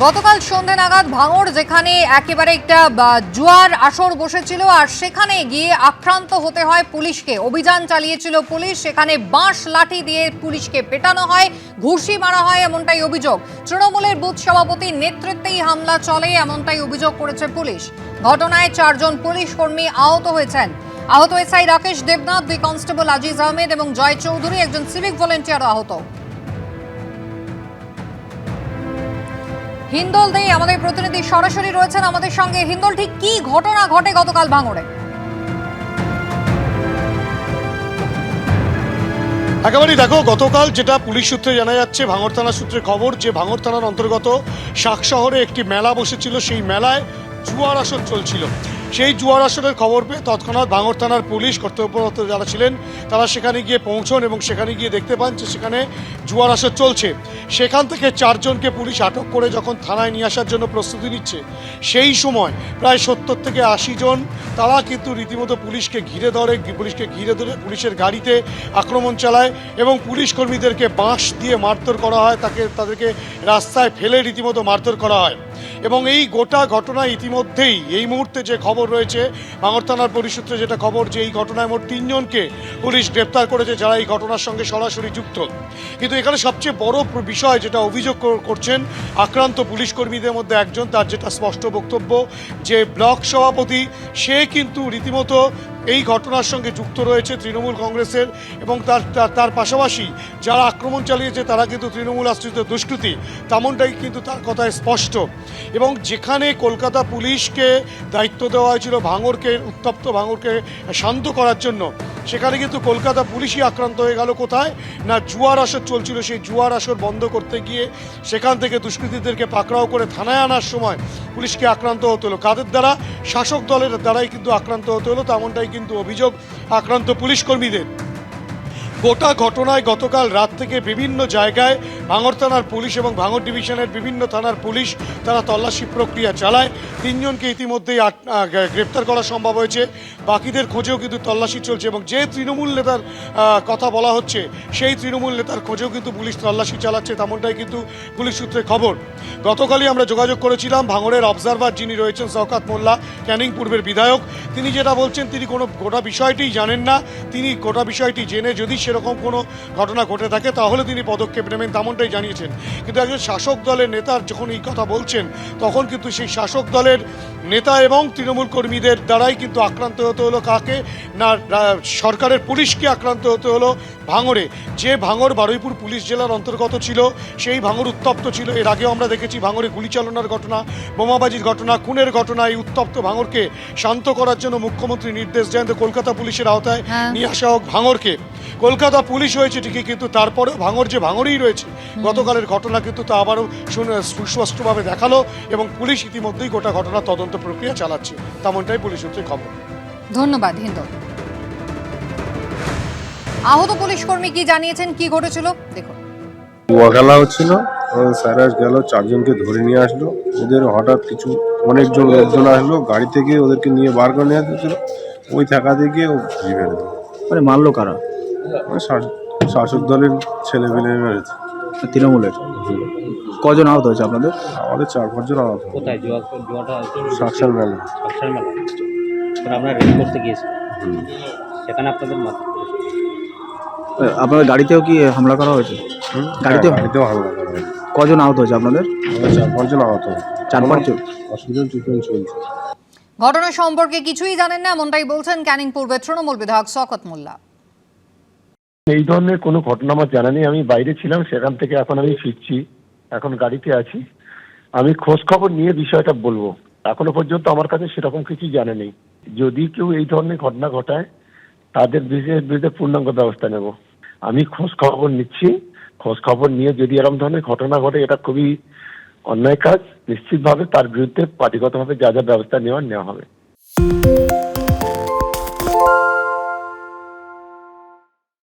গতকাল সন্ধে নাগাদ ভাঙড়, যেখানে একেবারে একটা জুয়ার আসর বসেছিল, আর সেখানে গিয়ে আক্রান্ত হতে হয় পুলিশকে। অভিযান চালিয়েছিল পুলিশ, সেখানে বাঁশ লাঠি দিয়ে পুলিশকে পেটানো হয়, ঘুষি মারা হয়, এমনটাই অভিযোগ। তৃণমূলের বুথ সভাপতির নেতৃত্বেই হামলা চলে, এমনটাই অভিযোগ করেছে পুলিশ। ঘটনায় চারজন পুলিশ কর্মী আহত হয়েছেন। আহত এসআই রাকেশ দেবনাথ দুই কনস্টেবল আজিজ আহমেদ এবং জয় চৌধুরী, একজন সিভিক ভলেন্টিয়ারও আহত। হিন্দল দেই আমাদের প্রতিনিধি সরাসরি রয়েছেন আমাদের সঙ্গে। হিন্দল, ঠিক কি ঘটনা ঘটে গতকাল ভাঙড়ে? একেবারেই দেখো, গতকাল যেটা পুলিশ সূত্রে জানা যাচ্ছে ভাঙর থানা সূত্রে খবর যে ভাঙর থানার অন্তর্গত শাক শহরে একটি মেলা বসেছিল। সেই মেলায় জুয়ার আসর চলছিল। সেই জুয়ার আসরের খবর পেয়ে তৎক্ষণাৎ ভাঙড় থানার পুলিশ কর্তব্যরত যারা ছিলেন, তারা সেখানে গিয়ে পৌঁছন এবং সেখানে গিয়ে দেখতে পান যে সেখানে জুয়ার আসর চলছে। সেখান থেকে চারজনকে পুলিশ আটক করে যখন থানায় নিয়ে আসার জন্য প্রস্তুতি নিচ্ছে, সেই সময় প্রায় সত্তর থেকে আশি জন, তারা কিন্তু রীতিমতো পুলিশকে ঘিরে ধরে, পুলিশকে ঘিরে ধরে পুলিশের গাড়িতে আক্রমণ চালায় এবং পুলিশ কর্মীদেরকে বাঁশ দিয়ে মারধর করা হয়, তাকে, তাদেরকে রাস্তায় ফেলে রীতিমতো মারধর করা হয়। এবং এই গোটা ঘটনা ইতিমধ্যেই এই মুহূর্তে যে খবর রয়েছে ভাঙর থানার পরিসূত্রে যেটা খবর যে এই ঘটনায় মোট তিনজনকে পুলিশ গ্রেপ্তার করেছে যারা এই ঘটনার সঙ্গে সরাসরি যুক্ত। কিন্তু এখানে সবচেয়ে বড় বিষয় যেটা অভিযোগ করছেন আক্রান্ত পুলিশ কর্মীদের মধ্যে একজন, তার যেটা স্পষ্ট বক্তব্য যে ব্লক সভাপতি, সে কিন্তু রীতিমতো এই ঘটনার সঙ্গে যুক্ত রয়েছে তৃণমূল কংগ্রেসের এবং তার, তার- পাশাপাশি যারা আক্রমণ চালিয়েছে, তারা কিন্তু তৃণমূল আশ্রিত দুষ্কৃতি। তেমনটাই কিন্তু তার কথায় স্পষ্ট। এবং যেখানে কলকাতা পুলিশকে দায়িত্ব দেওয়া হয়েছিল ভাঙরকে উত্তপ্ত ভাঙরকে শান্ত করার জন্য সেখানে কিন্তু কলকাতা পুলিশই আক্রান্ত হয়ে গেল কোথায়? না, জুয়ার আসর চলছিল, সেই জুয়ার আসর বন্ধ করতে গিয়ে সেখান থেকে দুষ্কৃতীদেরকে পাকড়াও করে থানায় আনার সময় পুলিশকে আক্রান্ত হতে হলো। কাদের দ্বারা? শাসক দলের দ্বারাই কিন্তু আক্রান্ত হতে হলো, তেমনটাই কিন্তু অভিযোগ আক্রান্ত পুলিশ কর্মীদের। গোটা ঘটনায় গতকাল রাত থেকে বিভিন্ন জায়গায় ভাঙর থানার পুলিশ এবং ভাঙর ডিভিশনের বিভিন্ন থানার পুলিশ তারা তল্লাশি প্রক্রিয়া চালায়। তিনজনকে ইতিমধ্যেই গ্রেপ্তার করা সম্ভব হয়েছে। বাকিদের খোঁজেও কিন্তু তল্লাশি চলছে এবং যে তৃণমূল নেতার কথা বলা হচ্ছে, সেই তৃণমূল নেতার খোঁজেও কিন্তু পুলিশ তল্লাশি চালাচ্ছে তেমনটাই কিন্তু পুলিশ সূত্রে খবর। গতকালই আমরা যোগাযোগ করেছিলাম, ভাঙড়ের অবজারভার যিনি রয়েছেন শওকাত মোল্লা, ক্যানিং পূর্বের বিধায়ক। তিনি যেটা বলছেন, তিনি কোনো গোটা বিষয়টি জানেন না। তিনি গোটা বিষয়টি জেনে যদি সেরকম কোনো ঘটনা ঘটে থাকে তাহলে তিনি পদক্ষেপ নেবেন তেমনটাই জানিয়েছেন। কিন্তু একজন শাসক দলের নেতার যখন এই কথা বলছেন তখন কিন্তু সেই শাসক দলের নেতা এবং তৃণমূল কর্মীদের দ্বারাই কিন্তু আক্রান্ত হতে হলো কাকে? না সরকারের পুলিশকে আক্রান্ত হতে হলো ভাঙড়ে। যে ভাঙড় বারুইপুর পুলিশ জেলার অন্তর্গত ছিল সেই ভাঙড় উত্তপ্ত ছিল। এর আগেও আমরা দেখেছি ভাঙড়ে গুলি চালনার ঘটনা বোমাবাজির ঘটনা খুনের ঘটনা এই উত্তপ্ত ভাঙড়কে শান্ত করার জন্য মুখ্যমন্ত্রী নির্দেশ দেন কলকাতা পুলিশের আওতায় হ্যাঁ। নিয়ে আসা হোক ভাঙড়কে। কলকাতা পুলিশ হয়েছে ঠিকই কিন্তু তারপরেও ভাঙর যে ভাঙড়েই রয়েছে গতকালের ঘটনা কিন্তু তা আবারও শুনে সুস্পষ্টভাবে দেখাল এবং পুলিশ ইতিমধ্যেই গোটা ঘটনা তদন্ত প্রক্রিয়া চালাচ্ছে। তেমনটাই পুলিশ সূত্রে খবর। ধন্যবাদ হিন্দল। আহত পুলিশ কর্মী কি জানিয়েছেন? কি ঘটেছিল? দেখুন। জুয়া খেলা হচ্ছিল স্যার গেল চারজনকে ধরে নিয়ে আসলো। ওদের হঠাৎ কিছু অনেকজন লোকজন আসলো গাড়ি থেকে ওদেরকে নিয়ে বার করে নিয়ে আসছিল ওই থাকা থেকে ও মানে মারলো কারা? শাসক দলের ছেলে পেলে মেরেছে তৃণমূলের? কজন আহত হয়েছে আপনাদের? আমাদের চার পাঁচজন আহত কোথায়? সাকসার মেলা। সাকসার মেলা। ওখানে আমরা রেড করতে গিয়েছি। সেখানে আপনাদের আপনাদের গাড়িতেও কি হামলা করা হয়েছে? গাড়িতে- হ্যাঁ, গাড়িতেও হামলা করা হয়েছে। কজন আহত হয়েছে আপনাদের? আমাদের চার পাঁচজন আহত। চার পাঁচজন? হসপিটাল ট্রিটমেন্ট চলছে। ঘটনা সম্পর্কে কিছুই জানেন না এমনটাই বলছেন ক্যানিং পূর্বের তৃণমূল বিধায়ক শকত মোল্লা। এই ধরনের কোনো ঘটনা আমার জানা নেই। আমি বাইরে ছিলাম, সেখান থেকে এখন আমি ফিরছি। এখন গাড়িতে আছি। আমি খোঁজ খবর নিয়ে বিষয়টা বলব। এখনও পর্যন্ত আমার কাছে সেরকম কিছু জানা নেই। যদি কেউ এই ধরনের ঘটনা ঘটায়, তাদের বিরুদ্ধে বিরুদ্ধে পূর্ণাঙ্গ ব্যবস্থা নেব। আমি খোঁজ খবর নিচ্ছি। খোঁজ খবর নিয়ে যদি এরকম ধরনের ঘটনা ঘটে, এটা খুবই অন্যায় কাজ। নিশ্চিতভাবে তার বিরুদ্ধে পার্টিগতভাবে যা যা ব্যবস্থা নেওয়ার, নেওয়া হবে।